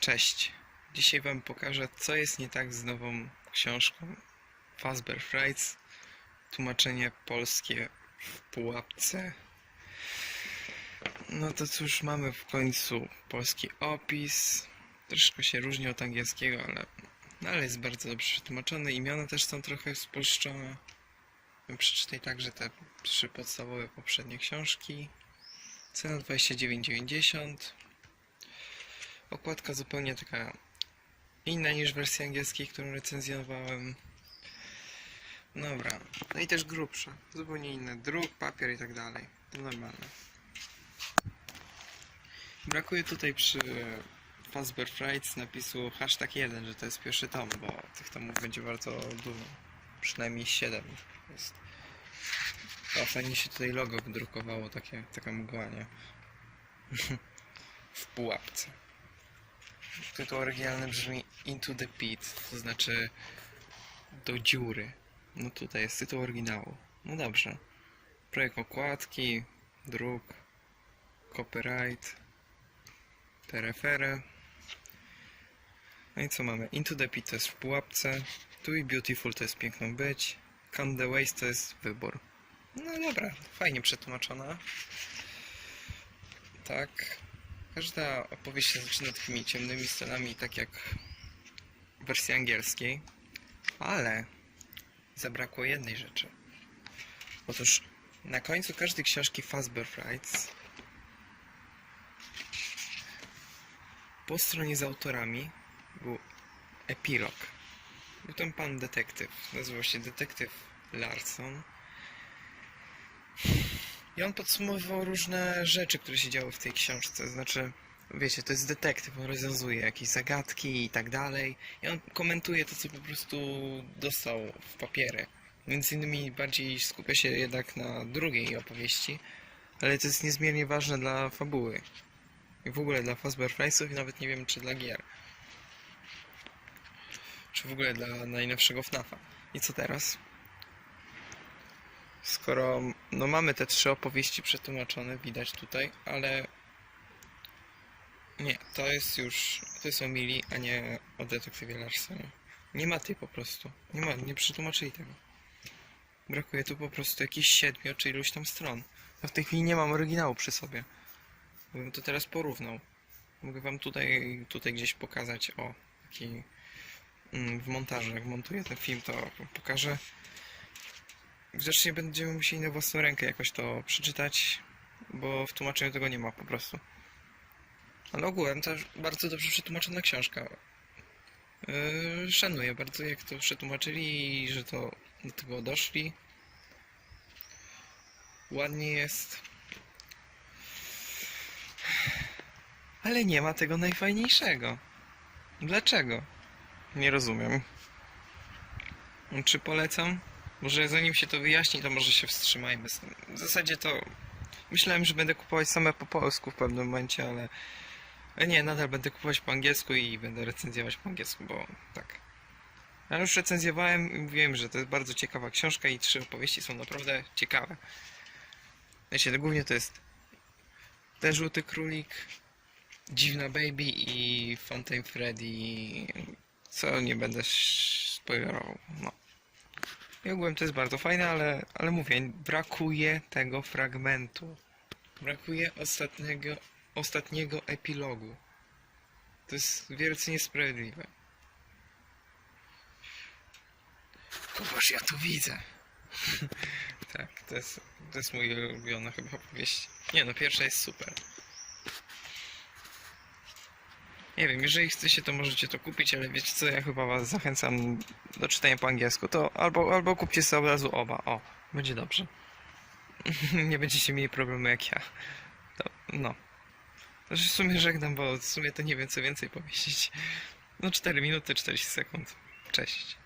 Cześć. Dzisiaj Wam pokażę, co jest nie tak z nową książką Fazbear Frights. Tłumaczenie polskie w pułapce. No to cóż, mamy w końcu polski opis. Troszkę się różni od angielskiego, ale, no ale jest bardzo dobrze przetłumaczony. Imiona też są trochę spolszczone. Przeczytaj także te trzy podstawowe poprzednie książki. Cena 29,90. Okładka zupełnie taka inna niż w wersji angielskiej, którą recenzjowałem. Dobra. No i też grubsza. Zupełnie inny druk, papier i tak dalej. To normalne. Brakuje tutaj przy Fazbear Frights napisu hashtag 1, że to jest pierwszy tom, bo tych tomów będzie bardzo dużo. Przynajmniej 7 jest. A fajnie się tutaj logo wydrukowało, takie, taka mgła, nie? w pułapce. Tytuł oryginalny brzmi Into the Pit, to znaczy do dziury. No tutaj jest tytuł oryginału. No dobrze. Projekt okładki, druk, copyright, TRFR. No i co mamy? Into the Pit to jest w pułapce, Tu i Beautiful to jest piękną być, Can the Waste to jest wybór. No dobra, fajnie przetłumaczona. Tak. Każda opowieść się zaczyna takimi ciemnymi scenami, tak jak w wersji angielskiej. Ale zabrakło jednej rzeczy. Otóż na końcu każdej książki Fazbear Frights po stronie z autorami był epilog. Był tam pan detektyw. Nazywał się detektyw Larson. I on podsumowywał różne rzeczy, które się działy w tej książce. Znaczy, wiecie, to jest detektyw, on rozwiązuje jakieś zagadki i tak dalej. I on komentuje to, co po prostu dostał w papiery. Między innymi bardziej skupia się jednak na drugiej opowieści, ale to jest niezmiernie ważne dla fabuły. I w ogóle dla Fazbear Frightsów i nawet nie wiem, czy dla gier. Czy w ogóle dla najnowszego FNAFa. I co teraz? Skoro no mamy te trzy opowieści przetłumaczone, widać tutaj, ale nie, to jest już, to jest o Mili, a nie o detektywie Larsonie. Nie ma tej po prostu. Nie ma, nie przetłumaczyli tego. Brakuje tu po prostu jakichś siedmiu czy iluś tam stron. Ja w tej chwili nie mam oryginału przy sobie. Bym to teraz porównał. Mogę wam tutaj, tutaj gdzieś pokazać, o, taki mm, w montażu, jak montuję ten film, to pokażę. Grzecznie będziemy musieli na własną rękę jakoś to przeczytać, bo w tłumaczeniu tego nie ma po prostu. Ale ogółem to bardzo dobrze przetłumaczona książka. Yy, szanuję bardzo jak to przetłumaczyli i że to do tego doszli. Ładnie jest. Ale nie ma tego najfajniejszego. Dlaczego? Nie rozumiem. Czy polecam? Może zanim się to wyjaśni, to może się wstrzymajmy. W zasadzie to myślałem, że będę kupować same po polsku w pewnym momencie, ale nie, nadal będę kupować po angielsku i będę recenzjować po angielsku, bo tak. Ja już recenzjowałem i mówiłem, że to jest bardzo ciekawa książka i trzy opowieści są naprawdę ciekawe. Wiecie, to głównie to jest ten żółty królik, dziwna baby i Fountain Freddy, co nie będę spoilerował. No. I ogółem to jest bardzo fajne, ale, ale mówię, brakuje tego fragmentu. Brakuje ostatniego, ostatniego epilogu. To jest wielce niesprawiedliwe. Popatrz, ja to widzę. tak, to jest, to jest mój ulubiona chyba opowieść. Nie no, pierwsza jest super. Nie wiem, jeżeli chcecie, to możecie to kupić, ale wiecie co, ja chyba was zachęcam do czytania po angielsku. To albo, albo kupcie sobie od razu oba. O, będzie dobrze. Nie będziecie mieli problemu jak ja. To, no. Znaczy w sumie żegnam, bo w sumie to nie wiem co więcej powiedzieć. No 4 minuty, 40 sekund. Cześć.